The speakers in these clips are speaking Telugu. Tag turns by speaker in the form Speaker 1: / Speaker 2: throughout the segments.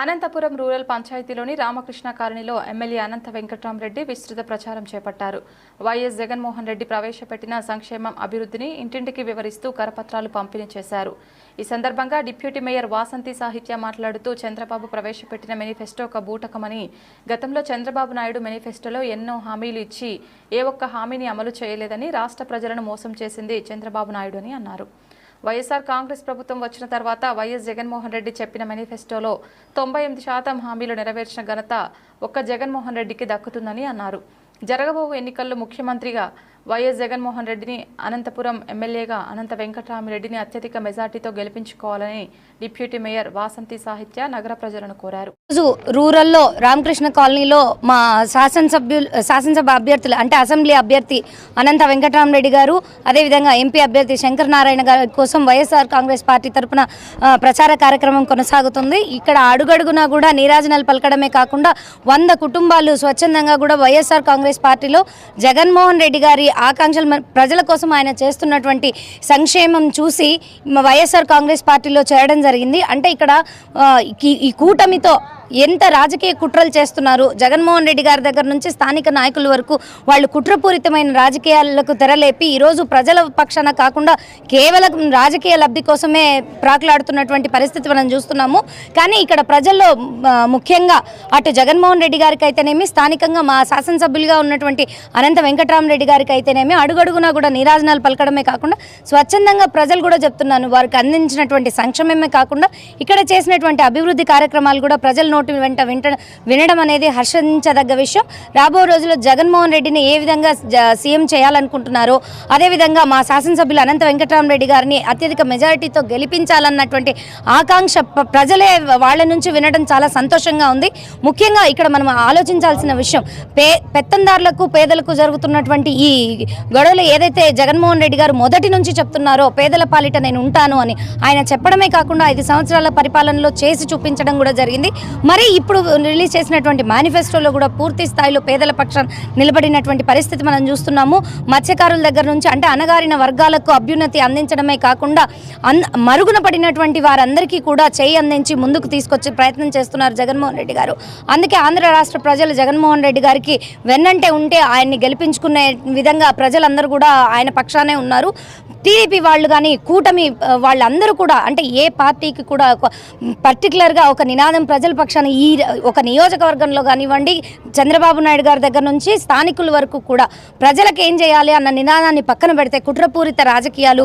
Speaker 1: అనంతపురం రూరల్ పంచాయతీలోని రామకృష్ణ కాలనీలో ఎమ్మెల్యే అనంత వెంకటరామరెడ్డి విస్తృత ప్రచారం చేపట్టారు. వైఎస్ జగన్మోహన్ రెడ్డి ప్రవేశపెట్టిన సంక్షేమం అభివృద్ధిని ఇంటింటికి వివరిస్తూ కరపత్రాలు పంపిణీ చేశారు. ఈ సందర్భంగా డిప్యూటీ మేయర్ వాసంతి సాహిత్య మాట్లాడుతూ చంద్రబాబు ప్రవేశపెట్టిన మేనిఫెస్టో ఒక బూటకమని గతంలో చంద్రబాబు నాయుడు మేనిఫెస్టోలో ఎన్నో హామీలు ఇచ్చి ఏ ఒక్క హామీని అమలు చేయలేదని రాష్ట్ర ప్రజలను మోసం చేసింది చంద్రబాబు నాయుడు అని అన్నారు. వైఎస్ఆర్ కాంగ్రెస్ ప్రభుత్వం వచ్చిన తర్వాత వైఎస్ జగన్మోహన్ రెడ్డి చెప్పిన మేనిఫెస్టోలో తొంభై ఎనిమిది శాతం హామీలు నెరవేర్చిన ఘనత ఒక్క జగన్మోహన్ రెడ్డికి దక్కుతుందని అన్నారు. జరగబోవు ఎన్నికల్లో ముఖ్యమంత్రిగా వైఎస్ జగన్మోహన్ రెడ్డిని అనంతపురం ఎమ్మెల్యేగా అనంత వెంకటరామిరెడ్డిని అత్యధిక మెజార్టీతో గెలిపించుకోవాలని డిప్యూటీ మేయర్ వాసంతి సాహిత్య నగర ప్రజలను కోరారు.
Speaker 2: రోజు రూరల్లో రామకృష్ణ కాలనీలో మా శాసనసభ్యులు శాసనసభ అభ్యర్థులు అంటే అసెంబ్లీ అభ్యర్థి అనంత వెంకటరామరెడ్డి గారు అదేవిధంగా ఎంపీ అభ్యర్థి శంకర్ నారాయణ గారి కోసం వైఎస్ఆర్ కాంగ్రెస్ పార్టీ తరపున ప్రచార కార్యక్రమం కొనసాగుతుంది. ఇక్కడ అడుగడుగునా కూడా నీరాజనాలు పలకడమే కాకుండా వంద కుటుంబాలు స్వచ్ఛందంగా కూడా వైఎస్ఆర్ కాంగ్రెస్ పార్టీలో జగన్మోహన్ రెడ్డి గారి ఆకాంక్షలు మన- ప్రజల కోసం ఆయన చేస్తున్నటువంటి సంక్షేమం చూసి వైఎస్ఆర్ కాంగ్రెస్ పార్టీలో చేరడం జరిగింది. అంటే ఇక్కడ ఈ- కూటమితో ఎంత రాజకీయ కుట్రలు చేస్తున్నారు? జగన్మోహన్ రెడ్డి గారి దగ్గర నుంచి స్థానిక నాయకుల వరకు వాళ్ళు కుట్రపూరితమైన రాజకీయాలకు తెరలేపి ఈరోజు ప్రజల పక్షాన కాకుండా కేవలం రాజకీయ లబ్ధి కోసమే ప్రాకులాడుతున్నటువంటి పరిస్థితి మనం చూస్తున్నాము. కానీ ఇక్కడ ప్రజల్లో ముఖ్యంగా అటు జగన్మోహన్ రెడ్డి గారికి అయితేనేమి స్థానికంగా మా శాసనసభ్యులుగా ఉన్నటువంటి అనంత వెంకటరామరెడ్డి గారికి అయితేనేమి అడుగడుగునా కూడా నీరాజనాలు పలకడమే కాకుండా స్వచ్ఛందంగా ప్రజలు కూడా చెప్తున్నాను వారికి అందించినటువంటి సంక్షేమమే కాకుండా ఇక్కడ చేసినటువంటి అభివృద్ధి కార్యక్రమాలు కూడా ప్రజల నోటి వెంట వింట వినడం అనేది హర్షించదగ్గ విషయం. రాబో రోజుల్లో జగన్మోహన్ రెడ్డిని ఏ విధంగా జ- సీఎం చేయాలనుకుంటున్నారో అదేవిధంగా మా శాసనసభ్యులు అనంత వెంకటరామరెడ్డి గారిని అత్యధిక మెజారిటీతో గెలిపించాలన్నటువంటి ఆకాంక్ష ప్రజలే వాళ్ళ నుంచి వినడం చాలా సంతోషంగా ఉంది. ముఖ్యంగా ఇక్కడ మనం ఆలోచించాల్సిన విషయం పే పెత్తందారులకు పేదలకు జరుగుతున్నటువంటి ఈ గొడవలు ఏదైతే జగన్మోహన్ రెడ్డి గారు మొదటి నుంచి చెప్తున్నారో పేదల పాలిట నేను ఉంటాను అని ఆయన చెప్పడమే కాకుండా ఐదు సంవత్సరాల పరిపాలనలో చేసి చూపించడం కూడా జరిగింది. మరి ఇప్పుడు రిలీజ్ చేసినటువంటి మేనిఫెస్టోలో కూడా పూర్తి స్థాయిలో పేదల పక్షం నిలబడినటువంటి పరిస్థితి మనం చూస్తున్నాము. మత్స్యకారుల దగ్గర నుంచి అంటే అణగారిన వర్గాలకు అభ్యున్నతి అందించడమే కాకుండా అన్ మరుగున పడినటువంటి వారందరికీ కూడా చేయి అందించి ముందుకు తీసుకొచ్చే ప్రయత్నం చేస్తున్నారు జగన్మోహన్ రెడ్డి గారు. అందుకే ఆంధ్ర రాష్ట్ర ప్రజలు జగన్మోహన్ రెడ్డి గారికి వెన్నంటే ఉంటే ఆయన్ని గెలిపించుకునే విధంగా ప్రజలందరూ కూడా ఆయన పక్షానే ఉన్నారు. టీడీపీ వాళ్ళు కానీ కూటమి వాళ్ళందరూ కూడా అంటే ఏ పార్టీకి కూడా పర్టికులర్గా ఒక నినాదం ప్రజల పక్షాన ఈ ఒక నియోజకవర్గంలో కానివ్వండి చంద్రబాబు నాయుడు గారి దగ్గర నుంచి స్థానికుల వరకు కూడా ప్రజలకు ఏం చేయాలి అన్న నినాదాన్ని పక్కన పెడితే కుట్రపూరిత రాజకీయాలు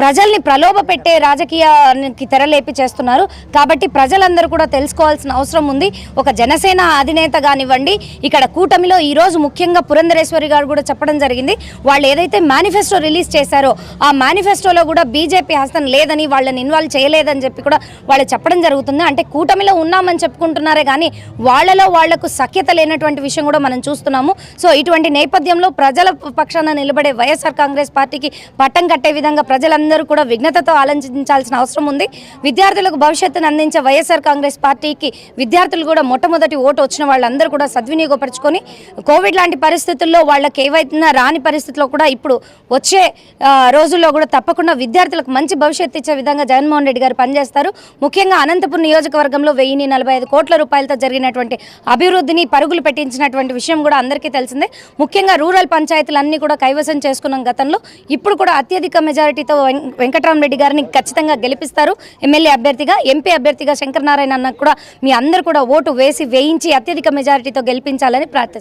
Speaker 2: ప్రజల్ని ప్రలోభ పెట్టే రాజకీయానికి తెరలేపి చేస్తున్నారు. కాబట్టి ప్రజలందరూ కూడా తెలుసుకోవాల్సిన అవసరం ఉంది. ఒక జనసేన అధినేత కానివ్వండి ఇక్కడ కూటమిలో ఈరోజు ముఖ్యంగా పురంధరేశ్వరి గారు కూడా చెప్పడం జరిగింది. వాళ్ళు ఏదైతే మేనిఫెస్టో రిలీజ్ చేశారో ఆ మేనిఫెస్టోలో కూడా బీజేపీ హస్తం లేదని వాళ్ళని ఇన్వాల్వ్ చేయలేదని చెప్పి కూడా వాళ్ళు చెప్పడం జరుగుతుంది. అంటే కూటమిలో ఉన్నామని చెప్పుకుంటున్నారే కానీ వాళ్ళలో వాళ్ళకు సఖ్యత లేనటువంటి విషయం కూడా మనం చూస్తున్నాము. సో ఇటువంటి నేపథ్యంలో ప్రజల పక్షాన నిలబడే వైఎస్ఆర్ కాంగ్రెస్ పార్టీకి పట్టం కట్టే విధంగా ప్రజలందరూ కూడా విఘ్నతతో ఆలోచించాల్సిన అవసరం ఉంది. విద్యార్థులకు భవిష్యత్తును అందించే వైఎస్ఆర్ కాంగ్రెస్ పార్టీకి విద్యార్థులు కూడా మొట్టమొదటి ఓటు వచ్చిన వాళ్ళందరూ కూడా సద్వినియోగపరుచుకొని కోవిడ్ లాంటి పరిస్థితుల్లో వాళ్ళకి ఏవైతున్నా రాని పరిస్థితుల్లో కూడా ఇప్పుడు వచ్చే రోజు రోజుల్లో కూడా తప్పకుండా విద్యార్థులకు మంచి భవిష్యత్తు ఇచ్చే విధంగా జగన్మోహన్ రెడ్డి గారు పనిచేస్తారు. ముఖ్యంగా అనంతపురం నియోజకవర్గంలో వెయ్యి నలభై ఐదు కోట్ల రూపాయలతో జరిగినటువంటి అభివృద్ధిని పరుగులు పెట్టించినటువంటి విషయం కూడా అందరికీ తెలిసిందే. ముఖ్యంగా రూరల్ పంచాయతీలన్నీ కూడా కైవసం చేసుకున్నాం గతంలో. ఇప్పుడు కూడా అత్యధిక మెజారిటీతో వెంకటరామరెడ్డి గారిని ఖచ్చితంగా గెలిపిస్తారు. ఎమ్మెల్యే అభ్యర్థిగా ఎంపీ అభ్యర్థిగా శంకర్ నారాయణ అన్న కూడా మీ అందరూ కూడా ఓటు వేసి వేయించి అత్యధిక మెజారిటీతో గెలిపించాలని ప్రార్థిస్తారు